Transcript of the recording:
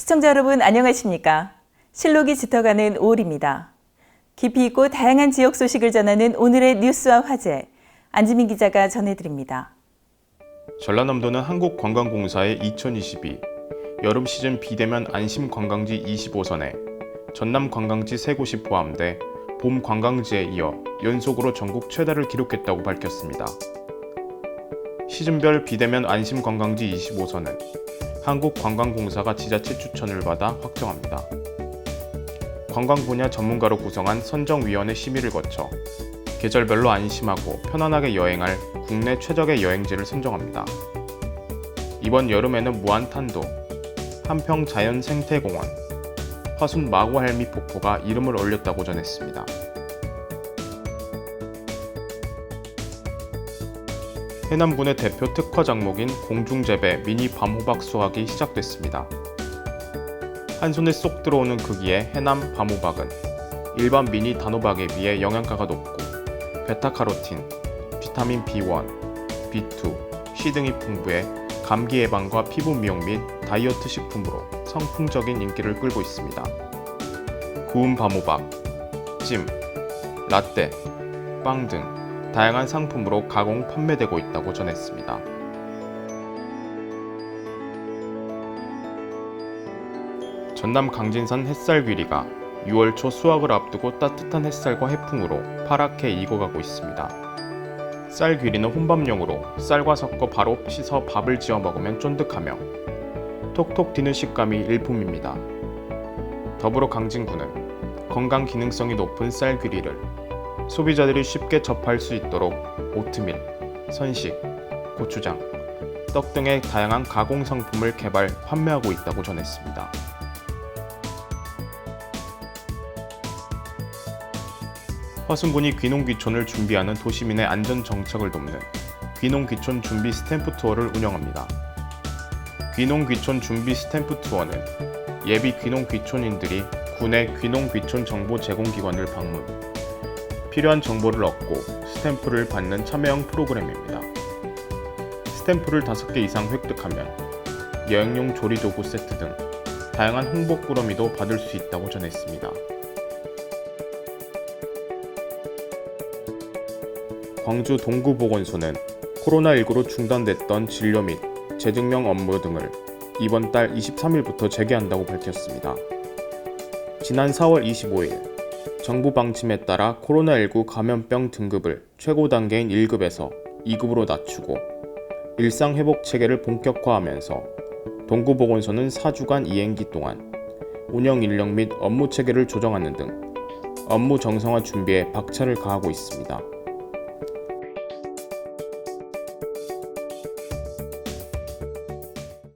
시청자 여러분 안녕하십니까? 실록이 짙어가는 5월입니다. 깊이 있고 다양한 지역 소식을 전하는 오늘의 뉴스와 화제 안지민 기자가 전해드립니다. 전라남도는 한국관광공사의 2022 여름 시즌 비대면 안심 관광지 25선에 전남 관광지 3곳이 포함돼 봄 관광지에 이어 연속으로 전국 최다를 기록했다고 밝혔습니다. 시즌별 비대면 안심 관광지 25선은 한국관광공사가 지자체 추천을 받아 확정합니다. 관광 분야 전문가로 구성한 선정위원회 심의를 거쳐 계절별로 안심하고 편안하게 여행할 국내 최적의 여행지를 선정합니다. 이번 여름에는 무안탄도, 한평 자연생태공원, 화순 마구할미 폭포가 이름을 올렸다고 전했습니다. 해남군의 대표 특화 작목인 공중재배 미니 밤호박 수확이 시작됐습니다. 한 손에 쏙 들어오는 크기의 해남 밤호박은 일반 미니 단호박에 비해 영양가가 높고 베타카로틴, 비타민 B1, B2, C 등이 풍부해 감기 예방과 피부 미용 및 다이어트 식품으로 성풍적인 인기를 끌고 있습니다. 구운 밤호박, 찜, 라떼, 빵 등 다양한 상품으로 가공 판매되고 있다고 전했습니다. 전남 강진산 햇살 귀리가 6월 초 수확을 앞두고 따뜻한 햇살과 해풍으로 파랗게 익어가고 있습니다. 쌀 귀리는 혼밥용으로 쌀과 섞어 바로 씻어 밥을 지어 먹으면 쫀득하며 톡톡 튀는 식감이 일품입니다. 더불어 강진구는 건강 기능성이 높은 쌀 귀리를 소비자들이 쉽게 접할 수 있도록 오트밀, 선식, 고추장, 떡 등의 다양한 가공 상품을 개발, 판매하고 있다고 전했습니다. 화순군이 귀농귀촌을 준비하는 도시민의 안전 정착을 돕는 귀농귀촌 준비 스탬프 투어를 운영합니다. 귀농귀촌 준비 스탬프 투어는 예비 귀농귀촌인들이 군의 귀농귀촌 정보 제공기관을 방문, 필요한 정보를 얻고 스탬프를 받는 참여형 프로그램입니다. 스탬프를 5개 이상 획득하면 여행용 조리도구 세트 등 다양한 홍보 꾸러미도 받을 수 있다고 전했습니다. 광주 동구보건소는 코로나19로 중단됐던 진료 및 재증명 업무 등을 이번 달 23일부터 재개한다고 밝혔습니다. 지난 4월 25일 정부 방침에 따라 코로나19 감염병 등급을 최고 단계인 1급에서 2급으로 낮추고 일상 회복 체계를 본격화하면서 동구보건소는 4주간 이행기 동안 운영 인력 및 업무 체계를 조정하는 등 업무 정상화 준비에 박차를 가하고 있습니다.